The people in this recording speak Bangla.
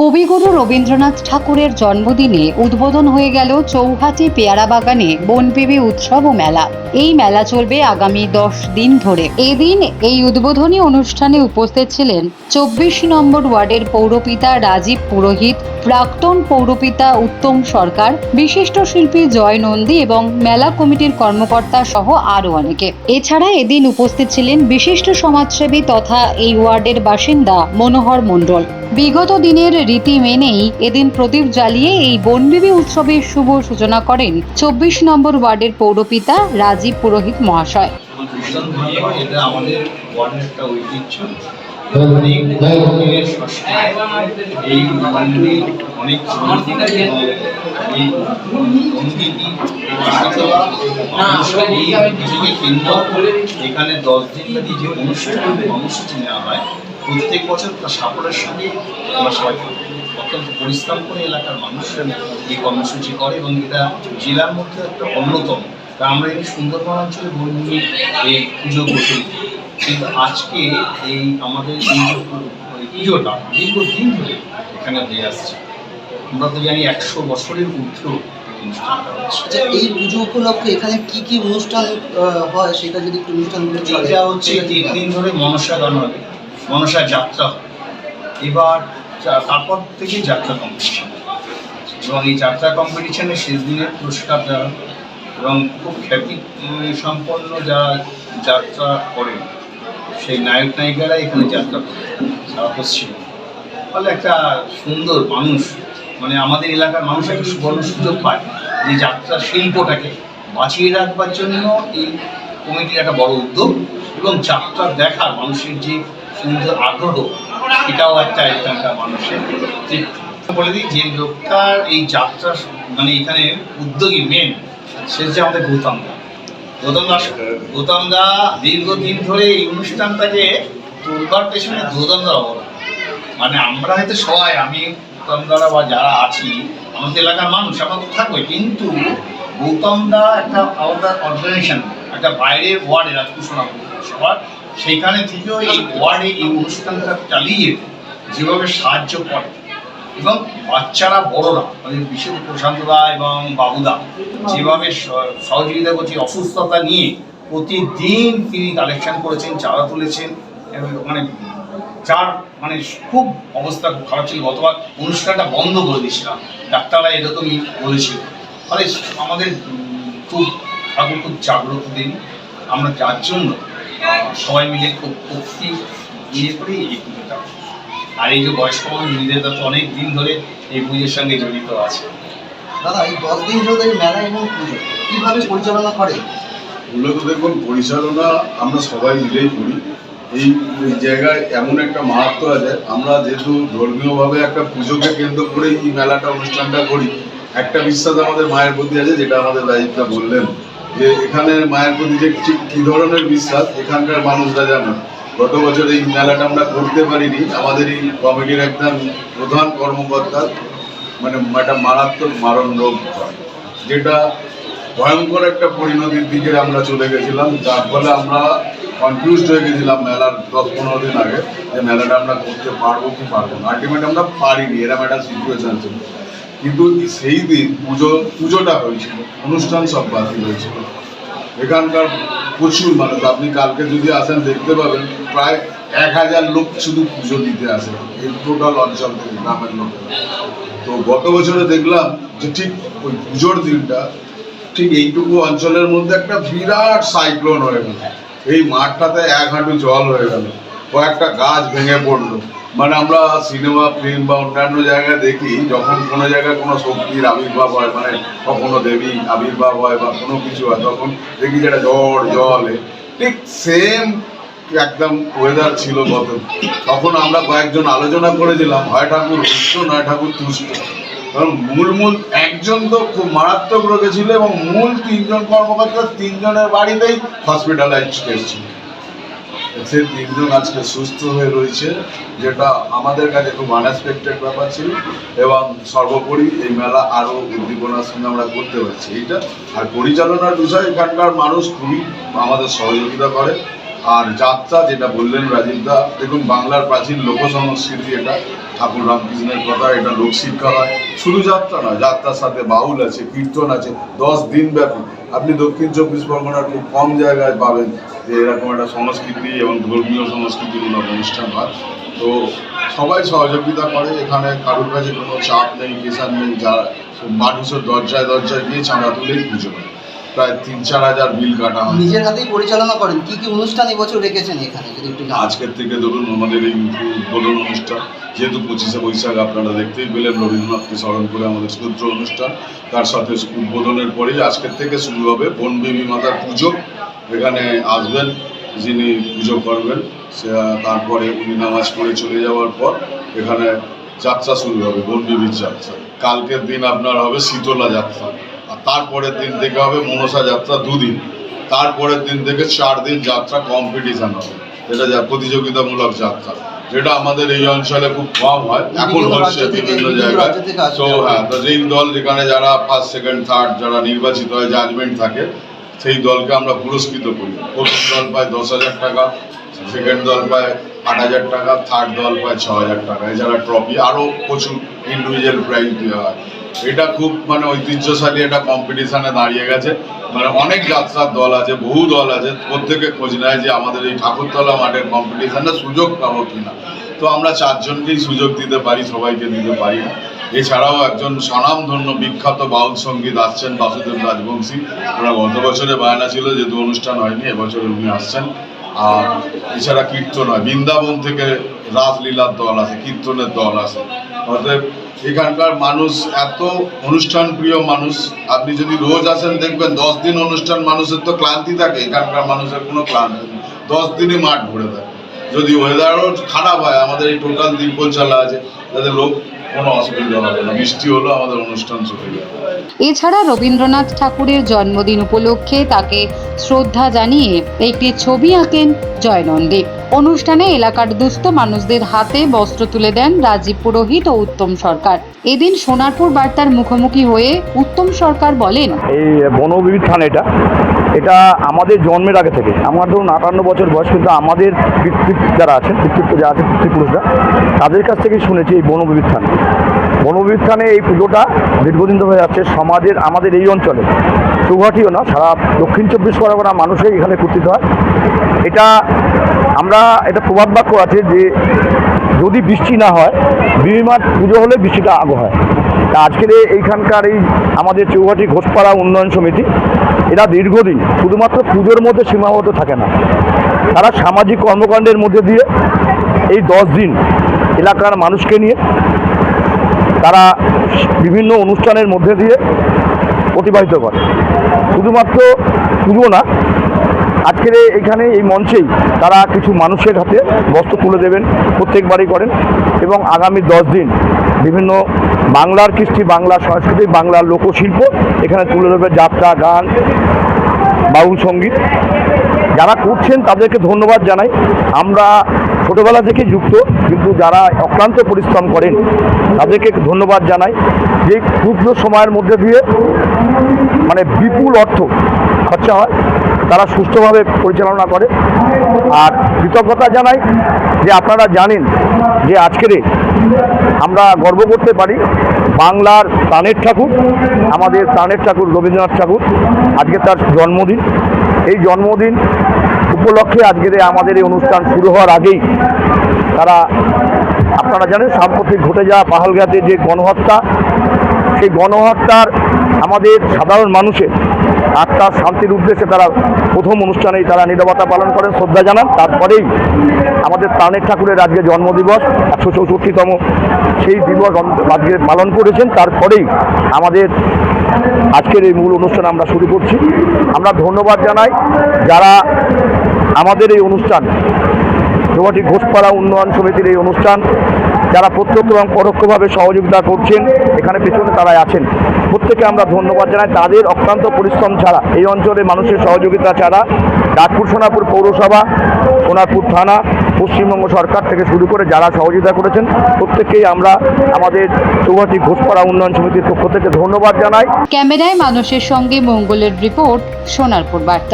কবিগুরু রবীন্দ্রনাথ ঠাকুরের জন্মদিনে উদ্বোধন হয়ে গেল চৌহাটি পেয়ারা বাগানে বনপিবি উৎসব ও মেলা। এই মেলা চলবে আগামী দশ দিন ধরে। এদিন এই উদ্বোধনী অনুষ্ঠানে উপস্থিত ছিলেন চব্বিশ নম্বর ওয়ার্ডের পৌরপিতা রাজীব পুরোহিত, প্রাক্তন পৌরপিতা উত্তম সরকার, বিশিষ্ট শিল্পী জয় নন্দী এবং মেলা কমিটির কর্মকর্তা সহ আরও অনেকে। এছাড়া এদিন উপস্থিত ছিলেন বিশিষ্ট সমাজসেবী তথা এই ওয়ার্ডের বাসিন্দা মনোহর মণ্ডল। বিগত দিনের রীতি মেনেই এদিন প্রদীপ জ্বালিয়ে এই বনবিবি উৎসবের শুভ সূচনা করেন চব্বিশ নম্বর ওয়ার্ডের পৌরপিতা রাজীব পুরোহিত মহাশয়। এখানে দশ দিন যে অনুষ্ঠান কর্মসূচি নেওয়া হয়। প্রত্যেক বছর তার সাফল্যের সঙ্গে আমরা সবাই অত্যন্ত পরিশ্রম করে এলাকার মানুষরা এই কর্মসূচি করে এবং এটা জেলার মধ্যে একটা অন্যতম। তা আমরা এই সুন্দরবন অঞ্চলে বন্ধু এই পুজো করতে কিন্তু আজকে এই আমাদের এই পুজোটা দীর্ঘদিন ধরে এখানে হয়ে আসছে। আমরা তো জানি একশো বছরের ঊর্ধ্ব আচ্ছা এই পুজো উপলক্ষে এখানে কি কি অনুষ্ঠান হয়? সেটা যদি একটু এটা হচ্ছে তিন দিন ধরে মনসা গান হবে। মনসা যাত্রা এবার তারপর থেকে যাত্রা কম্পিটিশন এবং এই যাত্রা কম্পিটিশনে শেষ দিনের পুরস্কার হবে। এবং খুব খ্যাতি সম্পন্ন যারা যাত্রা করেন, সেই নায়ক নায়িকারা এখানে যাত্রা করে সারা পশ্চিম ফলে একটা সুন্দর মানুষ মানে আমাদের এলাকার মানুষ একটা সুবর্ণ সুযোগ পায় যে যাত্রা শিল্পটাকে বাঁচিয়ে রাখবার জন্য এই কমিটির একটা বড় উদ্যোগ, এবং যাত্রা দেখার মানুষের যে সুন্দর আগ্রহ, এটাও একটা এখানকার মানুষের তৃপ্তি বলে দিই, যে লোকটার এই যাত্রা মানে এখানে উদ্যোগী মেন সে হচ্ছে আমাদের গৌতম দা। গৌতম দাস গৌতম দা দীর্ঘদিন ধরে এই অনুষ্ঠানটাকে তুলবার পেছনে গৌতম দার অবদান। মানে আমরা হয়তো সবাই, আমি, গৌতম দারা বা যারা আছি, আমাদের এলাকার মানুষ, আমরা তো থাকবে কিন্তু গৌতম দা একটা আলাদা অর্গানাইজেশন একটা বাইরের ওয়ার্ডে রাজকুশনাপুর সবার। সেইখানে থেকেও এই ওয়ার্ডে এই অনুষ্ঠানটা চালিয়ে যেভাবে সাহায্য করে। এবং বাচ্চারা বড়রা মানে বিশেষ প্রশান্তদা এবং বাবুদা যেভাবে সহযোগিতা করছে, অসুস্থতা নিয়ে প্রতিদিন তিনি কালেকশন করেছেন চাঁদা তুলেছেন মানে যার মানে খুব অবস্থা খুব খারাপ ছিল। গতবার অনুষ্ঠানটা বন্ধ করে দিয়েছিলাম, ডাক্তাররা এরকমই বলেছিল। ফলে আমাদের খুব, ঠাকুর খুব জাগ্রত দিন আমরা যার জন্য সবাই মিলে খুব ভক্তি ইয়ে করে এই পুজোটা আর এই যে বয়স্ক মানুষ তো অনেক দিন ধরে এই পুজোর সঙ্গে জড়িত আছে। দাদা এই দশ দিন ধরে এই মেলা এবং পুজো কীভাবে পরিচালনা করে? মূলত দেখুন পরিচালনা আমরা সবাই মিলেই করি। এই এই জায়গায় এমন একটা মাহাত্ম আছে আমরা যেহেতু ধর্মীয়ভাবে একটা পুজোকে কেন্দ্র করে এই মেলাটা অনুষ্ঠানটা করি একটা বিশ্বাস আমাদের মায়ের প্রতি আছে যেটা আমাদের রাজীবটা বললেন। যে এখানে মায়ের প্রতি যে ঠিক কী ধরনের বিশ্বাস, এখানকার মানুষরা জানে। গত বছর এই মেলাটা আমরা করতে পারিনি। আমাদের এই কমিটির একজন প্রধান কর্মকর্তা মানে একটা মারাত্মক মারণ রোগ যেটা ভয়ঙ্কর একটা পরিণতির দিকে আমরা চলে গেছিলাম। যার ফলে আমরা কনফিউজড হয়ে গেছিলাম মেলার দশ পনেরো দিন আগে যে মেলাটা আমরা করতে পারব কি পারব না। আলটিমেট আমরা পারিনি, এরকম একটা সিচুয়েশন ছিল। কিন্তু সেই দিন পুজো, পুজোটা হয়েছিল, অনুষ্ঠান সব বাতিল হয়েছিল। এখানকার প্রচুর মানুষ, আপনি কালকে যদি আসেন, দেখতে পাবেন প্রায় এক হাজার লোক শুধু পুজো দিতে আসে এই টোটাল অঞ্চল থেকে গ্রামের লোকেরা তো গত বছরে দেখলাম যে ঠিক ওই পুজোর দিনটা, ঠিক এইটুকু অঞ্চলের মধ্যে একটা বিরাট সাইক্লোন হয়ে গেল। এই মাঠটাতে এক হাঁটু জল হয়ে গেল, কয়েকটা গাছ ভেঙে পড়ল। মানে আমরা সিনেমা ফিল্ম বা অন্যান্য জায়গায় দেখি, যখন কোনো জায়গায় কোনো শক্তির আবির্ভাব হয় মানে কখনো দেবী আবির্ভাব হয় বা কোনো কিছু হয়, তখন দেখি যেটা ঝড় জল। ঠিক সেম একদম ওয়েদার ছিল গত। তখন আমরা কয়েকজন আলোচনা করেছিলাম, হয় ঠাকুর রুষ্ট নয় ঠাকুর তুষ্ট। কারণ মূল মূল একজন তো খুব মারাত্মক রোগে ছিল এবং মূল তিনজন কর্মকর্তা তিনজনের বাড়িতেই হসপিটালাইজ ছিল। সে তিনজন আজকে সুস্থ হয়ে রয়েছে, যেটা আমাদের কাছে খুব আনএক্সপেক্টেড ব্যাপার ছিল এবং সর্বোপরি এই মেলা আরও উদ্দীপনার সঙ্গে আমরা করতে পারছি। এইটা আর পরিচালনার বিষয়ে এখানকার মানুষ খুবই আমাদের সহযোগিতা করে। আর যাত্রা যেটা বললেন রাজীবদা দেখুন বাংলার প্রাচীন লোক সংস্কৃতি এটা, ঠাকুর রামকৃষ্ণের কথা, এটা লোকশিক্ষা হয়। শুধু যাত্রা নয়, যাত্রার সাথে বাউল আছে, কীর্তন আছে, দশ দিন ব্যাপী। আপনি দক্ষিণ চব্বিশ পরগনার খুব কম জায়গায় পাবেন। যে এরকম একটা সংস্কৃতি এবং ধর্মীয় সংস্কৃতিমূলক অনুষ্ঠান হয়। তো সবাই সহযোগিতা করে, এখানে কারোর কাছে কোনো চাপ নেই, প্রেশার নেই, যারা মানুষের দরজায় দরজায় গিয়ে চাঁদা তুলেই পুজো হয় প্রায় তিন চার হাজার বিল কাটা হয়। নিজের হাতেই পরিচালনা করেন। কি কি অনুষ্ঠান এবছর রেখেছেন এখানে যদি একটু আজকের থেকে ধরুন আমাদের এই উদ্বোধন অনুষ্ঠান যেহেতু পঁচিশে বৈশাখ আপনারা দেখতেই পেলেন রবীন্দ্রনাথকে স্মরণ করে আমাদের সূত্র অনুষ্ঠান। তার সাথে উদ্বোধনের পরেই আজকের থেকে শুরু হবে বনদেবী মাতার পুজো। এখানে আসবেন যিনি পুজো করবেন সে তারপরে উনি নামাজ পড়ে চলে যাওয়ার পর এখানে যাত্রা শুরু হবে বনদেবীর যাত্রা। কালকের দিন আপনার হবে শীতলা যাত্রা। তারপরের দিন থেকে হবে মনসা যাত্রা দুদিন। তারপরের দিন থেকে চার দিন যাত্রা কম্পিটিশন হবে। এটা যা প্রতিযোগিতামূলক যাত্রা। যেটা আমাদের এই অঞ্চলে খুব কম হয়। এখন হচ্ছে বিভিন্ন জায়গায়। তো হ্যাঁ তো যেই দল যেখানে যারা ফার্স্ট সেকেন্ড থার্ড যারা নির্বাচিত হয় জাজমেন্ট থাকে সেই দলকে আমরা পুরস্কৃত করি। প্রথম দল পায় দশ হাজার টাকা সেকেন্ড দল পায় আট হাজার টাকা থার্ড দল পায় ছ হাজার টাকা। এছাড়া ট্রফি আরও প্রচুর ইন্ডিভিজুয়াল প্রাইজ দেওয়া হয়। এটা খুব মানে ঐতিহ্যশালী একটা কম্পিটিশনে দাঁড়িয়ে গেছে। মানে অনেক যাত্রার দল আছে, বহু দল আছে, প্রত্যেকে খোঁজ নেয় যে আমাদের এই ঠাকুরতলা মাঠের কম্পিটিশনে সুযোগ পাবো কিনা। তো আমরা চারজনকেই সুযোগ দিতে পারি, সবাইকে দিতে পারি না। এছাড়াও একজন স্বনামধন্য বিখ্যাত বাউল সংগীত আসছেন, বাসুদেব রাজবংশী। ওনার গত বছরে বায়না ছিল, যেহেতু অনুষ্ঠান হয়নি, এবছরে উনি আসছেন। আর এছাড়া কীর্তন হয়। বৃন্দাবন থেকে রাসলীলার দল আছে, কীর্তনের দল আছে। অতএব এখানকার মানুষ এত অনুষ্ঠান প্রিয় মানুষ, আপনি যদি রোজ আসেন দেখবেন দশ দিন অনুষ্ঠান মানুষের তো ক্লান্তি থাকে, এখানকার মানুষের কোনো ক্লান্তি নেই। দশ দিনই মাঠ ভরে থাকে। যদি ওয়েদারও খারাপ হয়, আমাদের এই টোটাল দ্বীপলচালা আছে, তাদের লোক কোনো অসুবিধা হবে না। বৃষ্টি হলো আমাদের অনুষ্ঠান চলে যাবে। এছাড়া রবীন্দ্রনাথ ঠাকুরের জন্মদিন উপলক্ষে তাকে শ্রদ্ধা জানিয়ে একটি ছবি আঁকেন জয়নন্দী। অনুষ্ঠানে এলাকার দুস্থ মানুষদের হাতে বস্ত্র তুলে দেন রাজীব পুরোহিত ও উত্তম সরকার। এদিন সোনারপুর বার্তার মুখোমুখি হয়ে উত্তম সরকার বলেন এই বনবিবিধ থান এটা। এটা আমাদের জন্মের আগে থেকে। আমার ধরুন আটান্ন বছর বয়স কিন্তু আমাদের যারা আছেন, পিতৃত্ব যারা আছে পিতৃপুরুষরা, তাদের কাছ থেকেই শুনেছি এই বনবিবিধ থান বনবিবিধ থানে এই পুজোটা দীর্ঘদিন ধরে যাচ্ছে, সমাজের, আমাদের এই অঞ্চলে। চৌহাটিও না, সারা দক্ষিণ চব্বিশ পরগনা মানুষই এখানে একত্রিত হয়। এটা আমরা, এটা প্রবাদ বাক্য আছে যে, যদি বৃষ্টি না হয় বিমার পুজো হলে বৃষ্টিটা আগে হয়। তা আজকের এইখানকার এই আমাদের চৌহাটি ঘোষপাড়া উন্নয়ন সমিতি এরা দীর্ঘদিন শুধুমাত্র পুজোর মধ্যে সীমাবদ্ধ থাকে না। তারা সামাজিক কর্মকাণ্ডের মধ্যে দিয়ে এই দশ দিন এলাকার মানুষকে নিয়ে তারা বিভিন্ন অনুষ্ঠানের মধ্যে দিয়ে অতিবাহিত করে। শুধুমাত্র পুজো না, আজকের এখানে এই মঞ্চেই তারা কিছু মানুষের হাতে বস্ত্র তুলে দেবেন, প্রত্যেকবারই করেন এবং আগামী দশ দিন বিভিন্ন বাংলার কৃষ্টি, বাংলা সংস্কৃতি, বাংলার লোকশিল্প, এখানে তুলে ধরবে যাত্রা, গান, বাউল সংগীত। যারা করছেন তাদেরকে ধন্যবাদ জানাই। আমরা ছোটোবেলা থেকে যুক্ত, কিন্তু যারা অক্লান্ত পরিশ্রম করেন, তাদেরকে ধন্যবাদ জানাই। যে ক্ষুদ্র সময়ের মধ্যে দিয়ে মানে বিপুল অর্থ খরচা হয় তারা সুষ্ঠুভাবে পরিচালনা করে। আর কৃতজ্ঞতা জানাই যে আপনারা জানেন যে আজকের আমরা গর্ব করতে পারি বাংলার প্রাণের ঠাকুর, আমাদের প্রাণের ঠাকুর রবীন্দ্রনাথ ঠাকুর, আজকে তার জন্মদিন। এই জন্মদিন উপলক্ষে আজকের আমাদের এই অনুষ্ঠান শুরু হওয়ার আগেই তারা, আপনারা জানেন সাম্প্রতিক ঘটে যাওয়া পাহালগাতে যে গণহত্যা, সেই গণহত্যার আমাদের সাধারণ মানুষের আত্মার শান্তির উদ্দেশ্যে তারা প্রথম অনুষ্ঠানেই তারা নিরবতা পালন করেন, শ্রদ্ধা জানান। তারপরেই আমাদের প্রাণের ঠাকুরের আজকে জন্মদিবস, একশো চৌষট্টিতম সেই দিবস আজকে পালন করেছেন। তারপরেই আমাদের আজকের এই মূল অনুষ্ঠান আমরা শুরু করছি। আমরা ধন্যবাদ জানাই যারা আমাদের এই অনুষ্ঠান চৌহাটি ঘোষপাড়া উন্নয়ন সমিতির এই অনুষ্ঠান যারা প্রত্যক্ষ এবং পরোক্ষভাবে সহযোগিতা করছেন, এখানে পেছনে তারাই আছেন। প্রত্যেকে আমরা ধন্যবাদ জানাই। তাদের অক্লান্ত পরিশ্রম ছাড়া, এই অঞ্চলে মানুষের সহযোগিতা ছাড়া নাগপুর সোনাপুর পৌরসভা সোনারপুর থানা, পশ্চিমবঙ্গ সরকার থেকে শুরু করে যারা সহযোগিতা করেছেন, প্রত্যেককেই আমরা আমাদের চৌহাটি ঘোষপাড়া উন্নয়ন সমিতির পক্ষ থেকে ধন্যবাদ জানাই। ক্যামেরায় মানুষের সঙ্গে মঙ্গলের রিপোর্ট, সোনারপুর বার্তা।